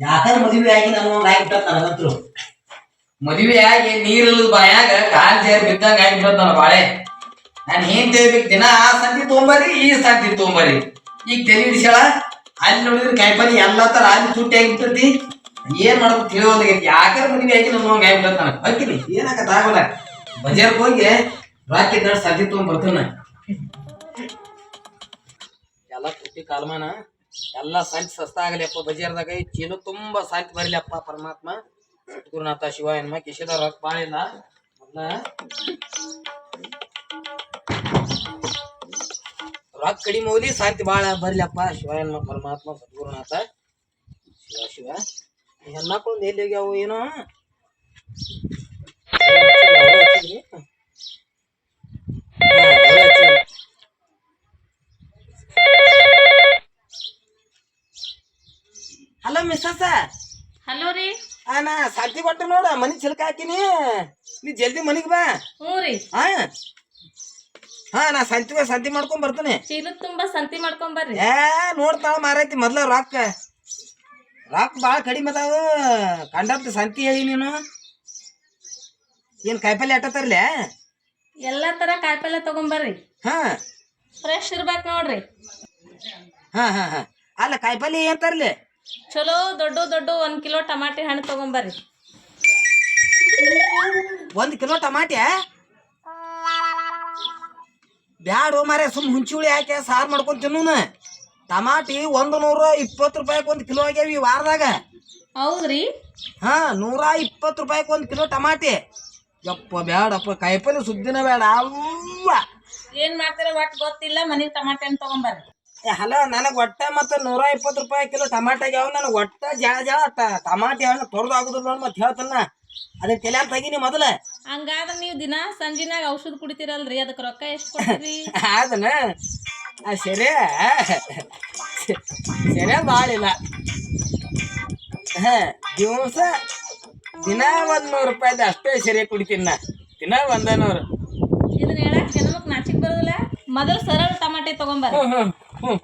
ಯಾಕಂದ್ರೆ ಮದುವೆ ಆಗಿ ನಾನು ಆಗ್ಬಿಟ್ಟ ನನಗಂತರು ಮದುವೆ ಆಗಿ ನೀರಿಲ್ಲದ ಬಾಯಾಗ ಕಾಲ್ ಸೇರಿ ಬಿದ್ದಂಗ ಆಗ್ಬಿಡತ್ ನನ್ನ ಬಾಳೆ. ನಾನು ಏನ್ ತಿಳ್ಬೇಕು ದಿನ ಆ ಸಂತಿ ತೊಂಬರಿ, ಈ ಸಂತಿ ತೊಂಬರಿ. ಈಗ ತಲೆ ಹಿಡಿಸ್ಯಾಳ, ಅಲ್ಲಿ ನೋಡಿದ್ರೆ ಕಾಯಿಪಲ್ಲೆ ಎಲ್ಲ ತರ ಅಲ್ಲಿ ತುಟ್ಟಿ ಆಗಿಬಿಟ್ಟತಿ ಏನ್ ಮಾಡ್ಬೇಕು ತಿಳಿಯೋದಾಗೈತಿ ಯಾಕಂದ್ರೆ ಮದುವೆ ಆಗಿ ನಾನು ಹಂಗ ಆಗ್ಬಿಡತ್ ನನಗೆ. ಏನಾಗತ್ತಾಗಲ್ಲ ಏನಾಗತ್ತ ಆಗಲ್ಲ ಹೋಗಿ ರಾಕಿ ಇದ್ದಾಳ ಸಂತಿ ತೊಗೊಂಬರ್ತಾನ ಎಲ್ಲ ಕುಟ್ಟಿ ಕಾಲಮಾನ, ಎಲ್ಲ ಸಂತಿ ಸಸ್ತ ಆಗಲಿಯಪ್ಪ ಬಜಾರ್ದಾಗ. ಈ ಚೀಲ ತುಂಬಾ ಸಂತಿ ಬರಲಿಯಪ್ಪ ಪರಮಾತ್ಮ. ಗುರುನಾಥ ಶಿವ ಎನ್ಮ ಕಿಶದ ರೊಕ್ಕ ಭಾಳ ಇಲ್ಲ. ರೊಕ್ಕ ಕಡಿಮೆ ಹೋಗಿ ಸಾಂತಿ ಭಾಳ ಬರ್ಲಪ್ಪ ಶಿವ ಎನ್ಮ ಪರಮಾತ್ಮ, ಸದ್ಗುರುನಾಥ. ಶಿವ ಶಿವ. ಹೆಣ್ಮಕ್ಳು ಎಲ್ಲಿ ಹೋಗ್ಯಾವು, ಏನೋ? Hello missus. ಹಲೋ ರೀ. ಆ ನಾ ಸಂತಿ ಕೊಟ್ಟು ನೋಡ ಮನಿ ಚಿಲ್ಕ ಹಾಕಿನಿ. ನೀ ಜಲ್ದಿ ಮನಿಗ್ ಬಾ. ಹ್ಞೂ ರೀ. ಹಾ? ಹಾ ನಾ ಸಂತಿ ಸಂತಿ ಮಾಡ್ಕೊಂಡ್ ಬರ್ತೀನಿ. ಚೀಲದ ತುಂಬಾ ಸಂತಿ ಮಾಡ್ಕೊಂಡ್ ಬರ್ರಿ. ಏ ನೋಡ್ತಾವ ಮಾರೈತಿ ಮೊದ್ಲ ರೊಕ್ಕ ರೊಕ್ಕ ಬಾಳ ಕಡಿಮೆ ಅದಾವ. ಕಂಡಪ್ಪ ಸಂತಿ ಹೇಳಿ ನೀನು. ಏನ್ ಕಾಯಿಪಲ್ಲೆ ಆಟ ತರ್ಲೆ? ಎಲ್ಲಾ ತರ ಕಾಯಿಪಲ್ಲೆ ತಗೊಂಬರ್ರಿ. ಹಾ. ಫ್ರೆಶ್ ಇರ್ಬೇಕು ನೋಡ್ರಿ. ಹಾ ಹಾ ಹಾ. ಅಲ್ಲ ಕಾಯಿಪಲ್ಲೆ ಏನ್ ತರ್ಲಿ? ಚಲೋ ದೊಡ್ಡ ದೊಡ್ಡ ಒಂದ್ ಕಿಲೋ ಟಮಾಟಿ ಹಣ್ಣು ತಗೊಂಬರ್ರಿ. ಒಂದ್ ಕಿಲೋ ಟಮಾಟೆ? ಬ್ಯಾಡ ಮಾರೆ ಸುಮ್ ಹುಂಚುಳಿ ಹಾಕಿ ಸಾರು ಮಾಡ್ಕೊಂಡ್ ತಿನ್ನೂನ. ಟಮಾಟಿ ಒಂದು ನೂರ ಇಪ್ಪತ್ತು ರೂಪಾಯಿಗೆ ಒಂದು ಕಿಲೋ ಆಗ್ಯಾವ ಈ ವಾರದಾಗ. ಹೌದ್ರಿ? ಹಾ ನೂರ ಇಪ್ಪತ್ತು ರೂಪಾಯಿಗೆ ಒಂದು ಕಿಲೋ ಟಮಾಟಿ. ಯಪ್ಪ ಬ್ಯಾಡಪ್ಪ ಕಾಯಿಪಲ್ಲೆ ಸುದ್ದಿನ ಬೇಡ. ಅವ್ವ. ಏನ್ ಮಾಡ್ತಾರ ಒಟ್ಟು ಗೊತ್ತಿಲ್ಲ ಮನೆಗೆ ಟಮಾಟೆ ಹಣ್ಣು ತಗೊಂಬರ್ರಿ. ಏ ಹಲೋ ನನಗೆ ಒಟ್ಟ ಮತ್ತೆ ನೂರ ಇಪ್ಪತ್ತು ರೂಪಾಯಿ ಕಿಲೋ ಟಮಾಟೆ ಯಾವ ನನಗೆ ಒಟ್ಟ ಜಾ ಜಾ ಟ- ಟಮಾಟಿ ಹಣ್ಣು ತೊಡ್ದು ಆಗುದಿಲ್ಲ ನೋಡಿ ಮತ್ತೆ ಹೇಳ್ತಾನ. ಅದನ್ನ ತಲೆ ತೆಗೀನಿ ಮೊದಲ. ಹಂಗಾದ್ರೆ ನೀವು ದಿನ ಸಂಜಿನಾಗ ಔಷಧ ಕುಡಿತೀರಲ್ರಿ ಅದಕ್ಕೆ ರೊಕ್ಕ ಎಷ್ಟು ಕೊಡ್ತೀರಿ? ಅದನ್ನ ಆ ಸರಿ ಸೆರೆ ಇಲ್ಲ ಹಾಂ ದಿವಸ ದಿನ ಒಂದ್ ನೂರು ರೂಪಾಯಿದ ಅಷ್ಟೇ ಸರಿ ಕುಡಿತೀನಿ ನಾ. ದಿನ ಒಂದ ನೂರು. ಇದನ್ನ ಹೇಳಕ್ ಜನಮಕ್ ನಾಚಿಕ್ ಬರೋದಿಲ್ಲ. ಮೊದಲು ಸರಳ ಟಮಾಟೆ ತಗೊಂಬರ್ ಹ್ಮ್ ಹ್ಮ್ ಹ್ಮ್.